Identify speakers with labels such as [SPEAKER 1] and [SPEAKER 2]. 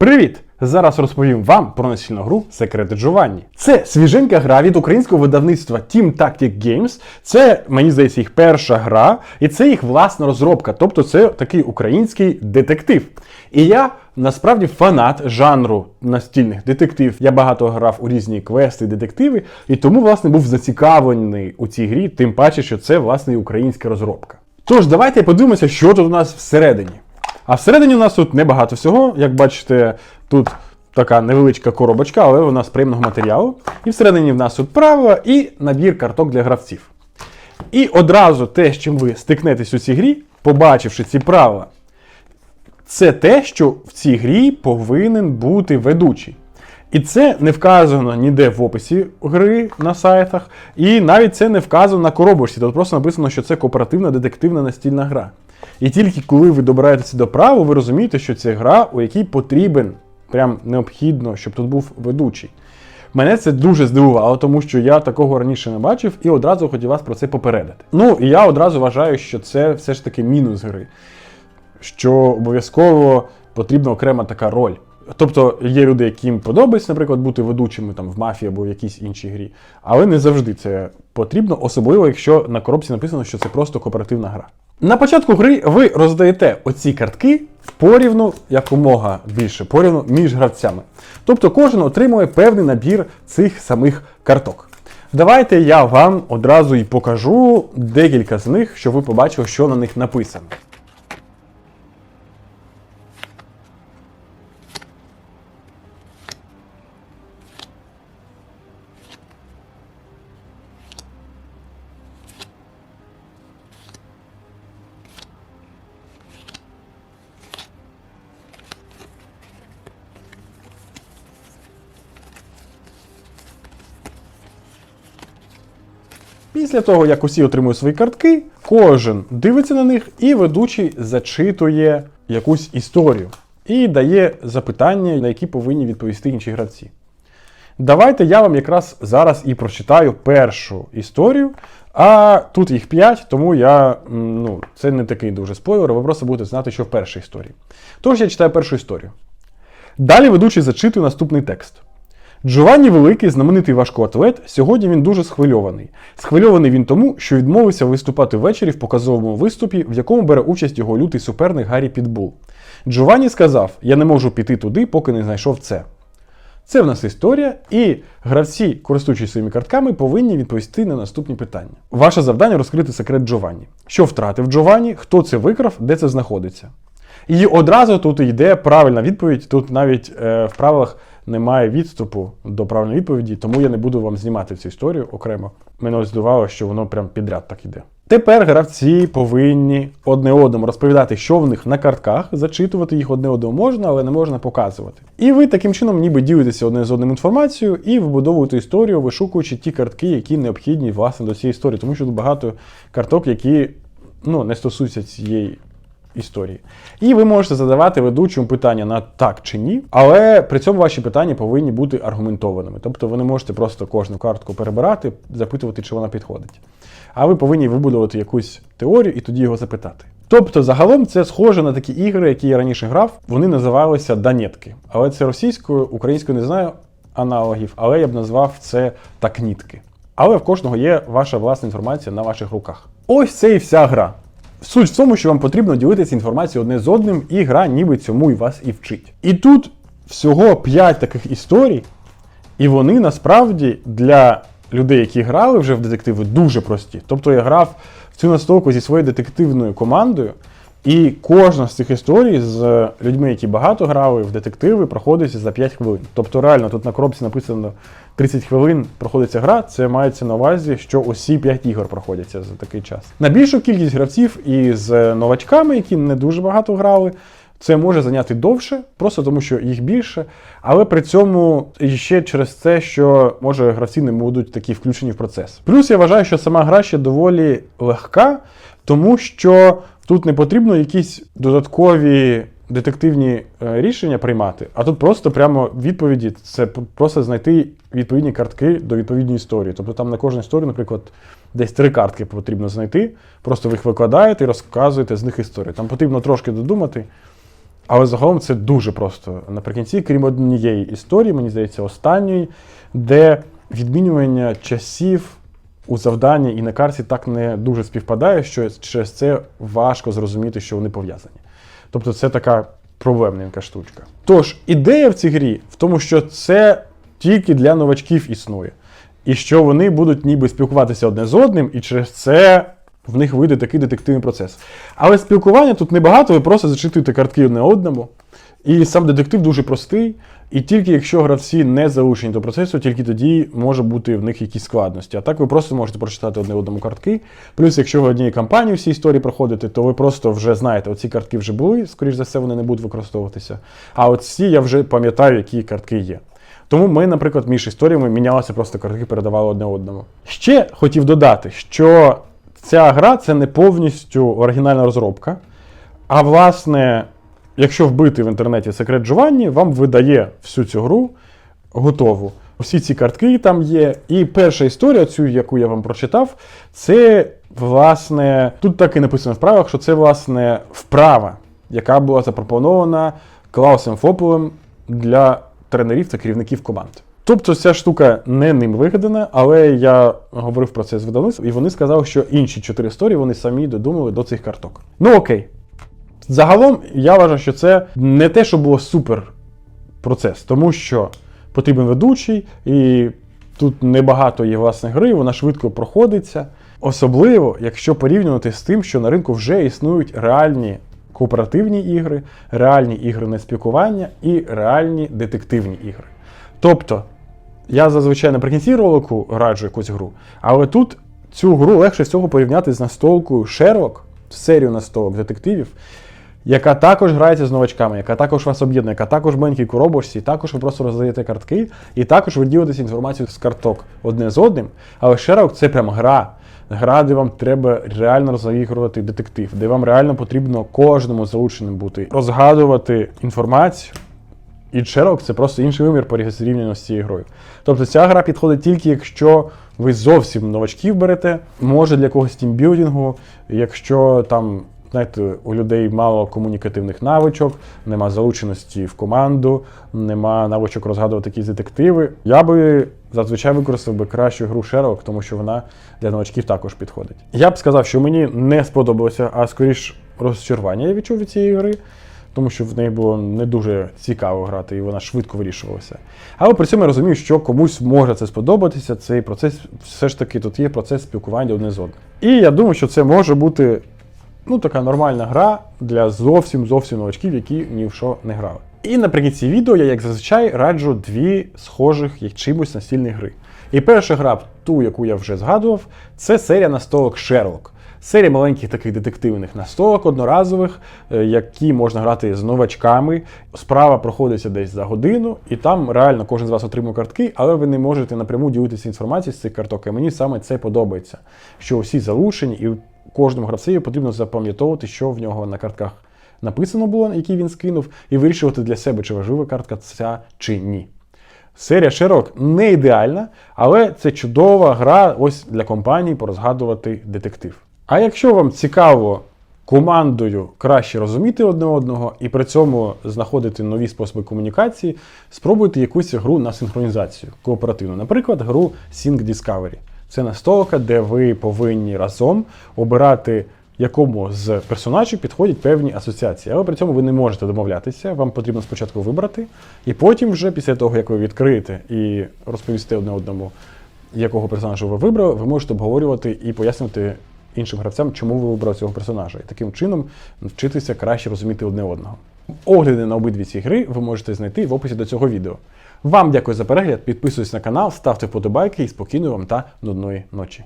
[SPEAKER 1] Привіт! Зараз розповім вам про настільну гру Секрети Джованні. Це свіженька гра від українського видавництва Team Tactic Games. Це, мені здається, їх перша гра, і це їх власна розробка. Тобто це такий український детектив. І я насправді фанат жанру настільних детектив. Я багато грав у різні квести, детективи, і тому, власне, був зацікавлений у цій грі, тим паче, що це власне українська розробка. Тож, давайте подивимося, що тут у нас всередині. А всередині у нас тут небагато всього. Як бачите, тут така невеличка коробочка, але вона з приємного матеріалу. І всередині в нас тут правила і набір карток для гравців. І одразу те, з чим ви стикнетесь у цій грі, побачивши ці правила, це те, що в цій грі повинен бути ведучий. І це не вказано ніде в описі гри на сайтах, і навіть це не вказано на коробочці. Тут просто написано, що це кооперативна детективна настільна гра. І тільки коли ви добираєтеся до правил, ви розумієте, що це гра, у якій потрібен, прям необхідно, щоб тут був ведучий. Мене це дуже здивувало, тому що я такого раніше не бачив і одразу хотів вас про це попередити. Ну і я одразу вважаю, що це все ж таки мінус гри, що обов'язково потрібна окрема така роль. Тобто є люди, яким подобається, наприклад, бути ведучими там в мафії або в якійсь іншій грі, але не завжди це потрібно, особливо якщо на коробці написано, що це просто кооперативна гра. На початку гри ви роздаєте оці картки порівну якомога більше порівну між гравцями. Тобто кожен отримує певний набір цих самих карток. Давайте я вам одразу і покажу декілька з них, щоб ви побачили, що на них написано. Після того, як усі отримують свої картки, кожен дивиться на них і ведучий зачитує якусь історію і дає запитання, на які повинні відповісти інші гравці. Давайте я вам якраз зараз і прочитаю першу історію. А тут їх 5, тому я, ну, це не такий дуже спойлер, ви просто будете знати, що в першій історії. Тож я читаю першу історію. Далі ведучий зачитує наступний текст. Джованні Великий, знаменитий важкоатлет, сьогодні він дуже схвильований. Схвильований він тому, що відмовився виступати ввечері в показовому виступі, в якому бере участь його лютий суперник Гаррі Підбул. Джованні сказав: Я не можу піти туди, поки не знайшов це. Це в нас історія, і гравці, користуючись своїми картками, повинні відповісти на наступні питання. Ваше завдання розкрити секрет Джованні. Що втратив Джованні, хто це викрав, де це знаходиться. І одразу тут йде правильна відповідь. Тут навіть е, в правилах немає відступу до правильної відповіді, тому я не буду вам знімати цю історію окремо. Мене здивувало, що воно прям підряд так іде. Тепер гравці повинні одне одному розповідати, що в них на картках, зачитувати їх одне одному можна, але не можна показувати. І ви таким чином ніби ділитеся одне з одним інформацією і вибудовуєте історію, вишукуючи ті картки, які необхідні власне до цієї історії, тому що тут багато карток, які ну, не стосуються цієї історії. І ви можете задавати ведучому питання на так чи ні, але при цьому ваші питання повинні бути аргументованими. Тобто ви не можете просто кожну картку перебирати, запитувати, чи вона підходить. А ви повинні вибудувати якусь теорію і тоді його запитати. Тобто, загалом це схоже на такі ігри, які я раніше грав, вони називалися данетки. Але це російською, українською не знаю аналогів, але я б назвав це такнітки. Але в кожного є ваша власна інформація на ваших руках. Ось це і вся гра. Суть в тому, що вам потрібно ділитися інформацією одне з одним, і гра ніби цьому і вас і вчить. І тут всього 5 таких історій, і вони насправді для людей, які грали вже в детективи, дуже прості. Тобто я грав в цю настолку зі своєю детективною командою, і кожна з цих історій з людьми, які багато грали в детективи, проходиться за 5 хвилин. Тобто, реально, тут на коробці написано 30 хвилин проходиться гра, це мається на увазі, що усі 5 ігор проходяться за такий час. На більшу кількість гравців із новачками, які не дуже багато грали. Це може зайняти довше, просто тому що їх більше, але при цьому ще через це, що може гравці не будуть такі включені в процес. Плюс я вважаю, що сама гра ще доволі легка, тому що тут не потрібно якісь додаткові детективні е, рішення приймати, а тут просто прямо відповіді це просто знайти відповідні картки до відповідної історії. Тобто там на кожну історію, наприклад, десь три картки потрібно знайти, просто ви їх викладаєте і розказуєте з них історію. Там потрібно трошки додумати. Але загалом це дуже просто. Наприкінці, крім однієї історії, мені здається, останньої, де відмінювання часів у завданні і на карті так не дуже співпадає, що через це важко зрозуміти, що вони пов'язані. Тобто це така проблемненька штучка. Тож, ідея в цій грі в тому, що це тільки для новачків існує, і що вони будуть ніби спілкуватися одне з одним, і через це в них вийде такий детективний процес. Але спілкування тут небагато, ви просто зачитуєте картки одне одному. І сам детектив дуже простий. І тільки якщо гравці не залучені до процесу, тільки тоді може бути в них якісь складності. А так ви просто можете прочитати одне одному картки. Плюс, якщо ви в одній кампанії всі історії проходите, то ви просто вже знаєте, оці картки вже були, скоріш за все, вони не будуть використовуватися. А от ці я вже пам'ятаю, які картки є. Тому ми, наприклад, між історіями мінялися просто картки, передавали одне одному. Ще хотів додати, що ця гра це не повністю оригінальна розробка. А власне, якщо вбити в інтернеті секрет Джованні, вам видає всю цю гру готову. Всі ці картки там є. І перша історія, цю, яку я вам прочитав, це, власне, тут так і написано в правилах, що це, власне, вправа, яка була запропонована Клаусом Фополем для тренерів та керівників команд. Тобто ця штука не ним вигадана, але я говорив про це з видавництвом, і вони сказали, що інші чотири історії вони самі додумали до цих карток. Ну окей. Загалом я вважаю, що це не те, що було супер процес, тому що потрібен ведучий, і тут небагато є власне гри, вона швидко проходиться. Особливо, якщо порівнювати з тим, що на ринку вже існують реальні кооперативні ігри, реальні ігри на спілкування і реальні детективні ігри. Тобто, я зазвичай наприкінці ролику раджу якусь гру, але тут цю гру легше всього порівняти з настолкою Sherlock, серію настолок детективів, яка також грається з новачками, яка також вас об'єднує, яка також маленькій коробочці, також ви просто роздаєте картки, і також ви ділитеся інформацією з карток одне з одним. Але Sherlock це прям гра. Гра, де вам треба реально розігрувати детектив, де вам реально потрібно кожному залученим бути, розгадувати інформацію. І Sherlock – це просто інший вимір порівняно з цією грою. Тобто ця гра підходить тільки, якщо ви зовсім новачків берете, може для когось тімбілдингу, якщо там, знаєте, у людей мало комунікативних навичок, нема залученості в команду, нема навичок розгадувати якісь детективи. Я би зазвичай використав би кращу гру Sherlock, тому що вона для новачків також підходить. Я б сказав, що мені не сподобалося, а скоріш розчарування я відчув від цієї гри тому що в неї було не дуже цікаво грати, і вона швидко вирішувалася. Але при цьому я розумію, що комусь може це сподобатися. Цей процес все ж таки тут є процес спілкування одне з одним. І я думаю, що це може бути ну, така нормальна гра для зовсім зовсім новачків, які ні в що не грали. І наприкінці відео я, як зазвичай, раджу дві схожих як чимось настільні гри. І перша гра, ту, яку я вже згадував, це серія настолок Sherlock. Серія маленьких таких детективних настолок одноразових, е, які можна грати з новачками. Справа проходиться десь за годину, і там реально кожен з вас отримує картки, але ви не можете напряму ділитися інформацією з цих карток. І мені саме це подобається, що всі залучені, і кожному гравцеві потрібно запам'ятовувати, що в нього на картках написано було, які він скинув, і вирішувати для себе, чи важлива картка ця чи ні. Серія Sherlock не ідеальна, але це чудова гра ось для компанії порозгадувати детектив. А якщо вам цікаво командою краще розуміти одне одного і при цьому знаходити нові способи комунікації, спробуйте якусь гру на синхронізацію кооперативну. Наприклад, гру Sync Discovery. Це настолка, де ви повинні разом обирати, якому з персонажів підходять певні асоціації. Але при цьому ви не можете домовлятися. Вам потрібно спочатку вибрати, і потім, вже після того, як ви відкриєте і розповісте одне одному, якого персонажа ви вибрали, ви можете обговорювати і пояснювати іншим гравцям, чому ви вибрали цього персонажа, і таким чином вчитися краще розуміти одне одного. Огляди на обидві ці гри ви можете знайти в описі до цього відео. Вам дякую за перегляд, підписуйтесь на канал, ставте вподобайки і спокійної вам та нудної ночі.